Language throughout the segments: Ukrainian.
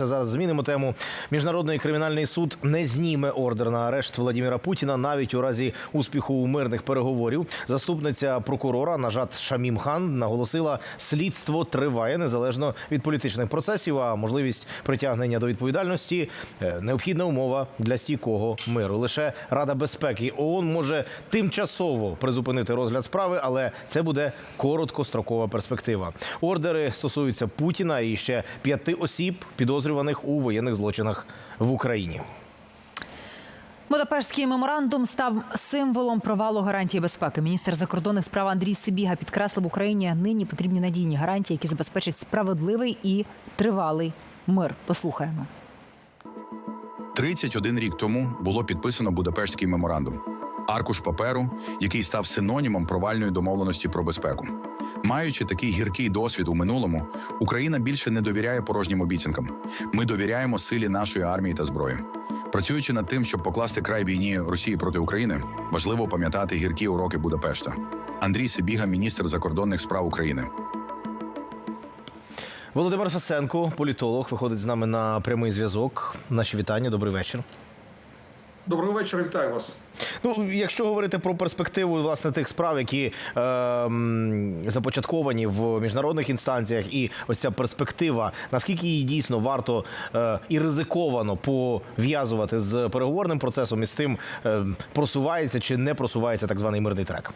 Це зараз змінимо тему. Міжнародний кримінальний суд не зніме ордер на арешт Владіміра Путіна навіть у разі успіху мирних переговорів. Заступниця прокурора Нажат Шамім Хан наголосила, слідство триває незалежно від політичних процесів. А можливість притягнення до відповідальності е, необхідна умова для стійкого миру. Лише Рада безпеки ООН може тимчасово призупинити розгляд справи, але це буде короткострокова перспектива. Ордери стосуються Путіна і ще п'яти осіб, підозрюваних у воєнних злочинах в Україні. Будапештський меморандум став символом провалу гарантії безпеки. Міністр закордонних справ Андрій Сибіга підкреслив Україні нині потрібні надійні гарантії, які забезпечать справедливий і тривалий мир. Послухаємо. 31 рік тому було підписано Будапештський меморандум, аркуш паперу, який став синонімом провальної домовленості про безпеку. Маючи такий гіркий досвід у минулому, Україна більше не довіряє порожнім обіцянкам. Ми довіряємо силі нашої армії та зброї. Працюючи над тим, щоб покласти край війні Росії проти України, важливо пам'ятати гіркі уроки Будапешта. Андрій Сибіга, міністр закордонних справ України. Володимир Фесенко, політолог, виходить з нами на прямий зв'язок. Наші вітання. Добрий вечір. Доброго вечора, вітаю вас. Ну, якщо говорити про перспективу власне тих справ, які е, започатковані в міжнародних інстанціях, і ось ця перспектива, наскільки її дійсно варто е, і ризиковано пов'язувати з переговорним процесом і з тим, е, просувається чи не просувається так званий мирний трек?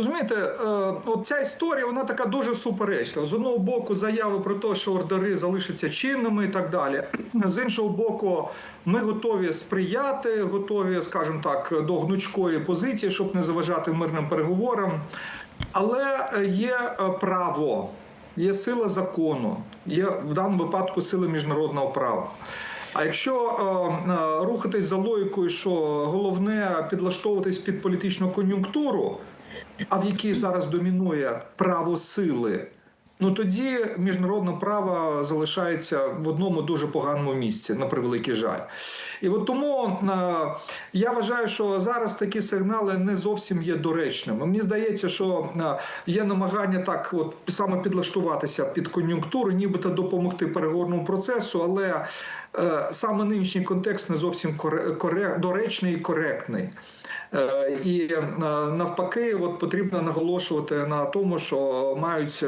Розумієте, е, от ця історія вона така дуже суперечлива. З одного боку, заяви про те, що ордери залишаться чинними і так далі. З іншого боку, ми готові сприяти, готові, скажімо так, до гнучкої позиції, щоб не заважати мирним переговорам. Але є е, право, є сила закону, є в даному випадку сила міжнародного права. А якщо е, е, рухатись за логікою, що головне підлаштовуватись під політичну кон'юнктуру, а в якій зараз домінує право сили, ну тоді міжнародне право залишається в одному дуже поганому місці, на превеликий жаль. І от тому е, я вважаю, що зараз такі сигнали не зовсім є доречними. Мені здається, що е, є намагання так, от саме підлаштуватися під кон'юнктуру, нібито допомогти переговорному процесу, але е, саме нинішній контекст не зовсім доречний і коректний. І навпаки, от потрібно наголошувати на тому, що мають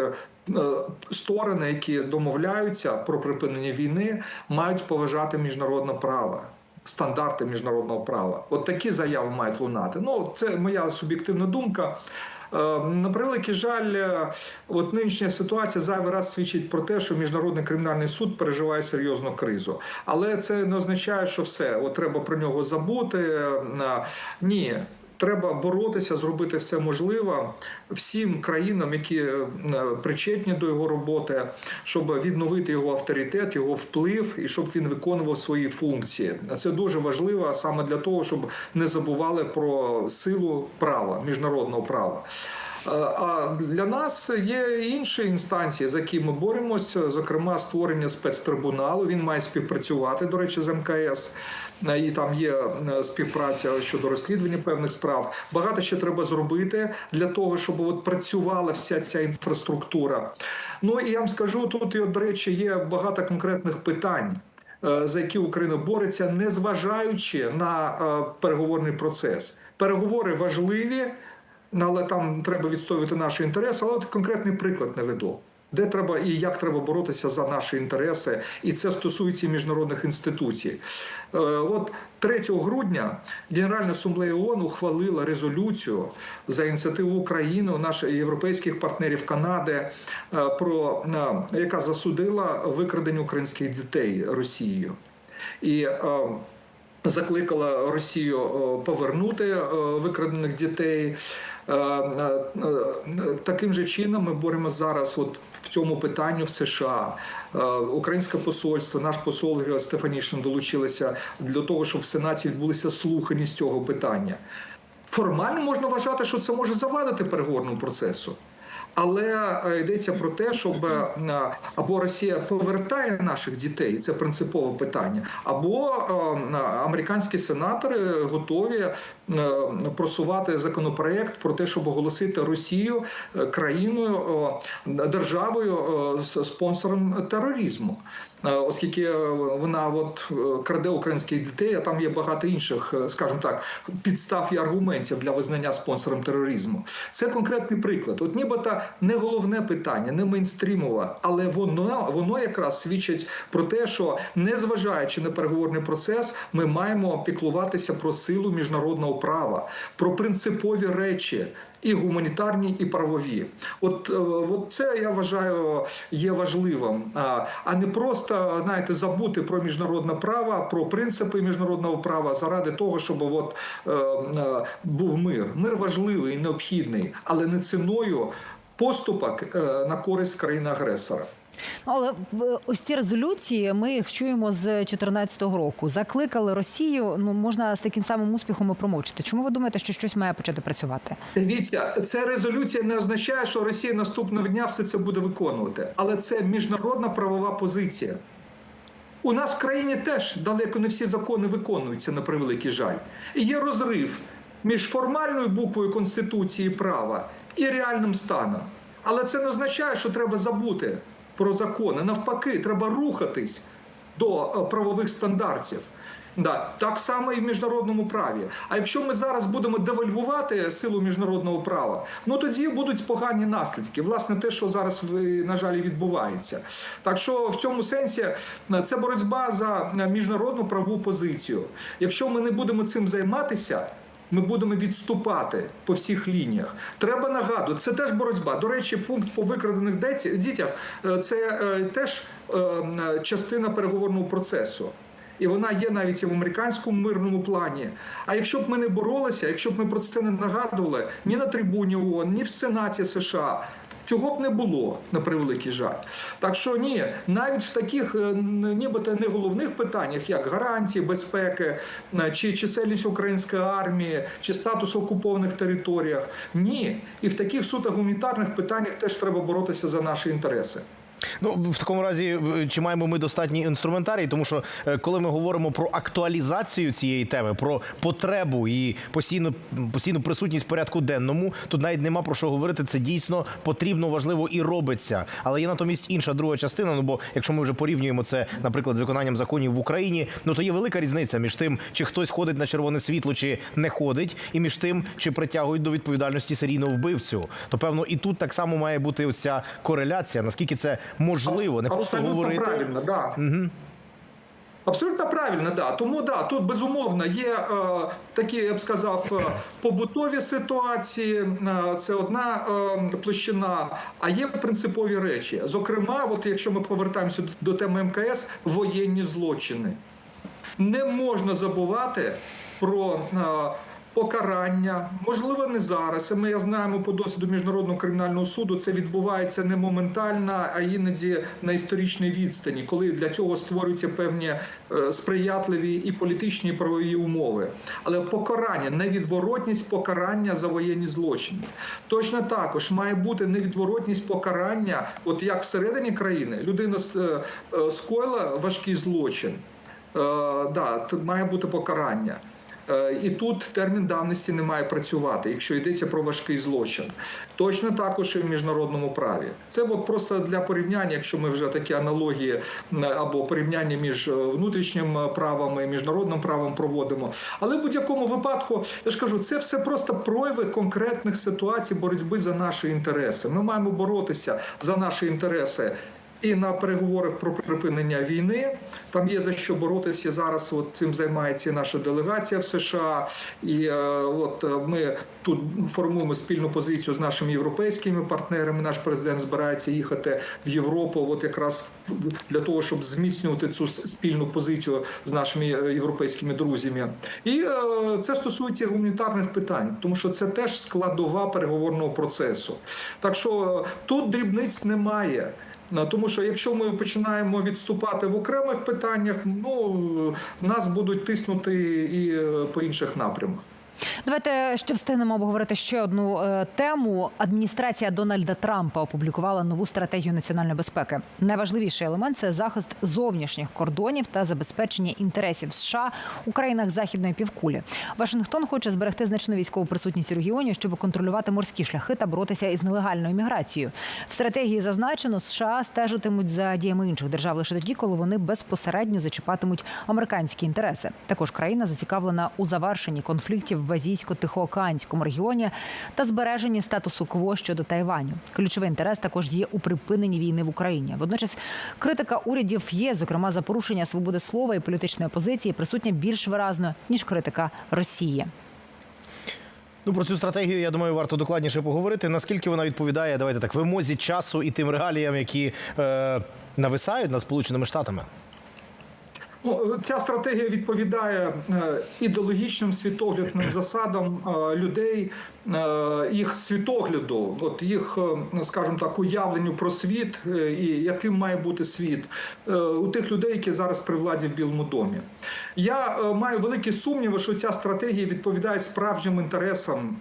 сторони, які домовляються про припинення війни, мають поважати міжнародне право. Стандарти міжнародного права, от такі заяви мають лунати. Ну це моя суб'єктивна думка. Е, На превеликий жаль, е, от нинішня ситуація зайвий раз свідчить про те, що міжнародний кримінальний суд переживає серйозну кризу. Але це не означає, що все, от треба про нього забути. Е, Ні. Треба боротися, зробити все можливе всім країнам, які е, причетні до його роботи, щоб відновити його авторитет, його вплив і щоб він виконував свої функції. Це дуже важливо саме для того, щоб не забували про силу права, міжнародного права. Е, А для нас є інші інстанції, за які ми боремося, зокрема створення спецтрибуналу. Він має співпрацювати, до речі, з МКС. І там є е, співпраця щодо розслідування певних справ. Багато ще треба зробити для того, щоб от працювала вся ця інфраструктура. Ну і я вам скажу, тут, і, от, до речі, є багато конкретних питань. е, За які Україна бореться, незважаючи на е, переговорний процес. Переговори важливі, але там треба відстоювати наші інтереси. Але от конкретний приклад наведу. Де треба і як треба боротися за наші інтереси, і це стосується міжнародних інституцій. Е, От 3 грудня Генеральна асамблея ООН ухвалила резолюцію за ініціативу України, наших європейських партнерів Канади, е, про е, яка засудила викрадення українських дітей Росією. І закликала Росію повернути викрадених дітей. Е, е, е, Таким же чином ми боремося зараз от в цьому питанні в США. Українське посольство, наш посол Стефанішин долучилися для того, щоб в Сенаті відбулися слухання з цього питання. Формально можна вважати, що це може завадити переговорному процесу. Але е, йдеться про те, щоб е, або Росія повертає наших дітей, це принципове питання, або е, американські сенатори готові просувати законопроект про те, щоб оголосити Росію країною державою спонсором тероризму. Е, оскільки е, вона от е, краде українських дітей, а там є багато інших, скажімо так, підстав і аргументів для визнання спонсором тероризму. Це конкретний приклад. От нібито не головне питання, не мейнстрімове, але воно воно якраз свідчить про те, що незважаючи на переговорний процес, ми маємо піклуватися про силу міжнародного права, про принципові речі. І гуманітарні, і правові, от, е, от це я вважаю є важливим, а, не просто знаєте, забути про міжнародне право, про принципи міжнародного права заради того, щоб от, е, е, був мир. Мир важливий і необхідний, але не ціною поступок на користь країни-агресора. Ну, Але в- ось ці резолюції ми їх чуємо з 2014 року. Закликали Росію. Ну можна з таким самим успіхом і промовчити. Чому ви думаєте, що щось має почати працювати? Дивіться, ця резолюція не означає, що Росія наступного дня все це буде виконувати, але це міжнародна правова позиція. У нас в країні теж далеко не всі закони виконуються на превеликий жаль. І є розрив між формальною буквою Конституції права і реальним станом. Але це не означає, що треба забути про закони. Навпаки, треба рухатись до е, правових стандартів. Да, так само і в міжнародному праві. А якщо ми зараз будемо девальвувати силу міжнародного права, ну тоді будуть погані наслідки. Власне, те, що зараз на жаль відбувається. Так що в цьому сенсі е, це боротьба за міжнародну правову позицію. Якщо ми не будемо цим займатися. Ми будемо відступати по всіх лініях. Треба нагадувати, це теж боротьба. До речі, пункт по викрадених дітях е, це е, теж е, частина переговорного процесу. І вона є навіть і в американському мирному плані. А якщо б ми не боролися, якщо б ми про це не нагадували ні на трибуні ООН, ні в Сенаті США. Цього б не було на превеликий жаль. Так що ні, навіть в таких е, нібито не головних питаннях, як гарантії безпеки, чи чисельність української армії, чи статус окупованих територіях, ні. І в таких суто гуманітарних питаннях теж треба боротися за наші інтереси. Ну в такому разі, чи маємо ми достатній інструментарій? Тому що е, коли ми говоримо про актуалізацію цієї теми, про потребу і постійну постійну присутність в порядку денному, тут навіть нема про що говорити. Це дійсно потрібно, важливо і робиться. Але є натомість інша друга частина. Ну бо якщо ми вже порівнюємо це, наприклад, з виконанням законів в Україні, ну то є велика різниця між тим, чи хтось ходить на червоне світло, чи не ходить, і між тим, чи притягують до відповідальності серійного вбивцю. То певно, і тут так само має бути оця кореляція. Наскільки це можливо, не просто Абсолютно говорити. правильно, да. Абсолютно правильно, да. Тому да, тут безумовно є е, такі, я б сказав, е, побутові ситуації. е, це одна е, площина, а є принципові речі. Зокрема, от якщо ми повертаємося до, до теми МКС, воєнні злочини. Не можна забувати про е, покарання, можливо, не зараз. Ми знаємо по досвіду міжнародного кримінального суду. Це відбувається не моментально, а іноді на історичній відстані, коли для цього створюються певні е, сприятливі і політичні і правові умови. Але покарання, невідворотність покарання за воєнні злочини. Точно також має бути невідворотність покарання, от як всередині країни людина е, е, скоїла важкий злочин. Да, має бути покарання. Е, І тут термін давності не має працювати, якщо йдеться про важкий злочин. Точно також і в міжнародному праві. Це от просто для порівняння, якщо ми вже такі аналогії або порівняння між е, внутрішнім е, правом і міжнародним правом проводимо. Але в будь-якому випадку, я ж кажу, це все просто прояви конкретних ситуацій боротьби за наші інтереси. Ми маємо боротися за наші інтереси. І на переговорах про припинення війни там є за що боротися зараз. От цим займається наша делегація в США, і е, от е, ми тут формуємо спільну позицію з нашими європейськими партнерами. Наш президент збирається їхати в Європу, от якраз для того, щоб зміцнювати цю спільну позицію з нашими е, європейськими друзями. І е, це стосується гуманітарних питань, тому що це теж складова переговорного процесу. Так що е, тут дрібниць немає. Тому що якщо ми починаємо відступати в окремих питаннях, ну нас будуть тиснути і е, по інших напрямах. Давайте ще встигнемо обговорити ще одну е, тему. Адміністрація Дональда Трампа опублікувала нову стратегію національної безпеки. Найважливіший елемент це захист зовнішніх кордонів та забезпечення інтересів США у країнах західної півкулі. Вашингтон хоче зберегти значну військову присутність у регіоні, щоб контролювати морські шляхи та боротися із нелегальною міграцією. В стратегії зазначено, США стежитимуть за діями інших держав лише тоді, коли вони безпосередньо зачіпатимуть американські інтереси. Також країна зацікавлена у завершенні конфліктів в азійсько-тихоокеанському регіоні та збереженні статусу КВО щодо Тайваню. Ключовий інтерес також є у припиненні війни в Україні. Водночас критика урядів є, зокрема за порушення свободи слова і політичної опозиції, присутня більш виразно ніж критика Росії. Ну про цю стратегію, я думаю, варто докладніше поговорити. Наскільки вона відповідає, давайте так, вимозі часу і тим реаліям, які е, нависають над Сполученими Штатами. Ну, ця стратегія відповідає е, ідеологічним світоглядним засадам е, людей, е, їх світогляду, от їх, скажімо так, уявленню про світ і яким має бути світ у тих людей, які зараз при владі в Білому домі. Я маю великі сумніви, що ця стратегія відповідає справжнім інтересам,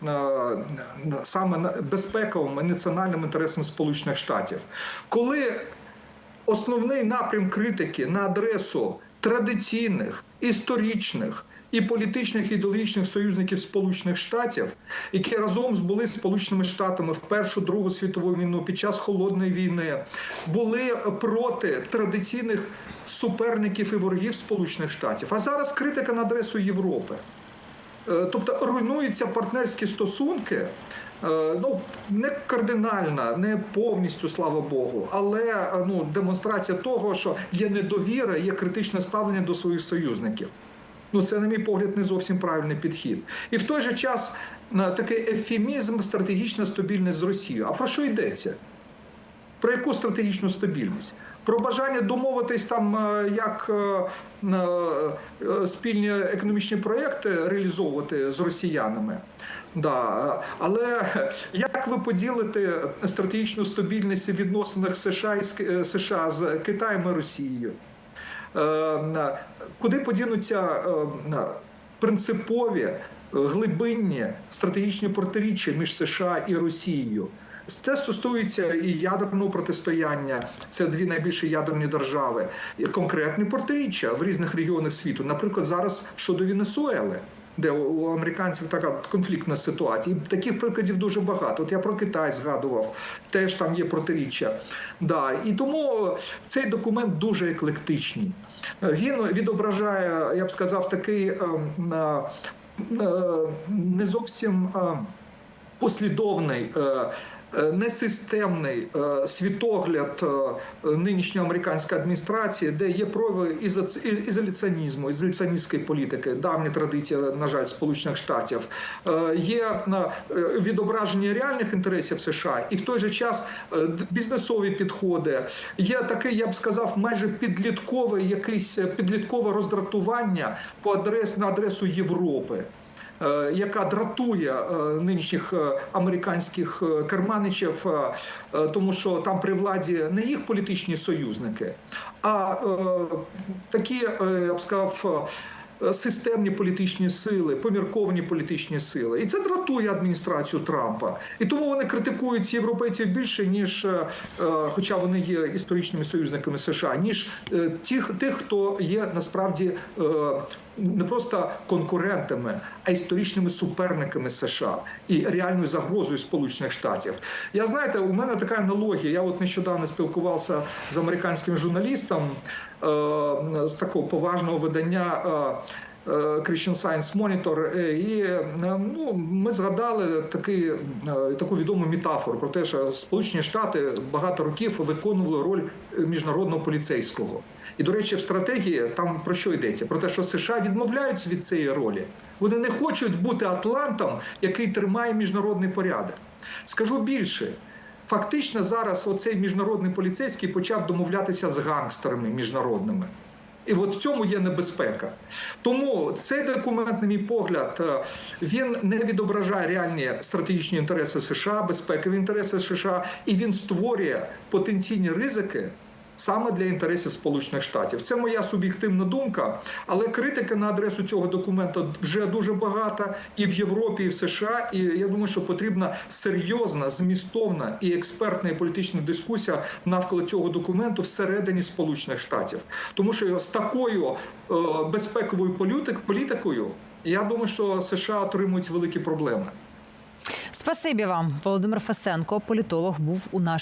саме безпековим і національним інтересам Сполучених Штатів. Коли основний напрям критики на адресу традиційних, історичних і політичних ідеологічних союзників Сполучених Штатів, які разом були з Сполученими Штатами в Першу Другу світову війну під час холодної війни, були проти традиційних суперників і ворогів Сполучених Штатів. А зараз критика на адресу Європи. Е, Тобто руйнуються партнерські стосунки. Е, Ну, не кардинальна, не повністю, слава Богу, але е, ну, демонстрація того, що є недовіра, є критичне ставлення до своїх союзників. Ну, це, на мій погляд, не зовсім правильний підхід. І в той же час такий ефемізм, стратегічна стабільність з Росією. А про що йдеться? Про яку стратегічну стабільність? Про бажання домовитись там, е, як е, е, спільні економічні проекти реалізовувати з росіянами. Да. Але як ви поділите стратегічну стабільність у відносинах США з США з Китаєм і Росією? Куди подінуться принципові, глибинні стратегічні протиріччя між США і Росією? Це стосується і ядерного протистояння. Це дві найбільші ядерні держави. І конкретні протиріччя в різних регіонах світу. Наприклад, зараз щодо Венесуели. Де у американців така конфліктна ситуація, і таких прикладів дуже багато. От я про Китай згадував, теж там є протиріччя. Да. І тому цей документ дуже еклектичний. Він відображає, я б сказав, такий е, е, е, не зовсім. послідовний, несистемний е, світогляд е, нинішньої американської адміністрації, де є прояви ізоляціонізму, ізоляціоністської політики, давня традиція, на жаль, Сполучених Штатів, Е, є е, відображення реальних інтересів США, і в той же час е, бізнесові підходи. Є такий, я б сказав, майже підліткове якийсь е, підліткове роздратування по адрес на адресу Європи. е, яка дратує е, нинішніх е, американських е, керманичів, е, е, тому що там при владі не їх політичні союзники, а е, такі, е, я б сказав, е, системні політичні сили, помірковані політичні сили. І це дратує адміністрацію Трампа. І тому вони критикують європейців більше, ніж, е, е, хоча вони є історичними союзниками США, ніж е, тих, тих хто є насправді. е, не просто конкурентами, а історичними суперниками США і реальною загрозою Сполучених Штатів. Я знаєте, у мене така аналогія. Я от нещодавно спілкувався з американським журналістом е, з такого поважного видання. Е, е, Christian Science Monitor, е, і е, ну, ми згадали такий, е, таку відому метафору про те, що Сполучені Штати багато років виконували роль міжнародного поліцейського. І, до речі, в стратегії там про що йдеться? Про те, що США відмовляються від цієї ролі. Вони не хочуть бути Атлантом, який тримає міжнародний порядок. Скажу більше. Фактично зараз оцей міжнародний поліцейський почав домовлятися з гангстерами міжнародними. І от в цьому є небезпека. Тому цей документ, на мій погляд, е, він не відображає реальні стратегічні інтереси США, безпекові інтереси США, і він створює потенційні ризики саме для інтересів Сполучених Штатів. Це моя суб'єктивна думка, але критики на адресу цього документу вже дуже багато і в Європі, і в США. І я думаю, що потрібна серйозна, змістовна і експертна і політична дискусія навколо цього документу всередині Сполучених Штатів, тому що з такою е, безпековою політик, політикою я думаю, що США отримують великі проблеми. Спасибі вам, Володимир Фесенко, політолог, був у нашій.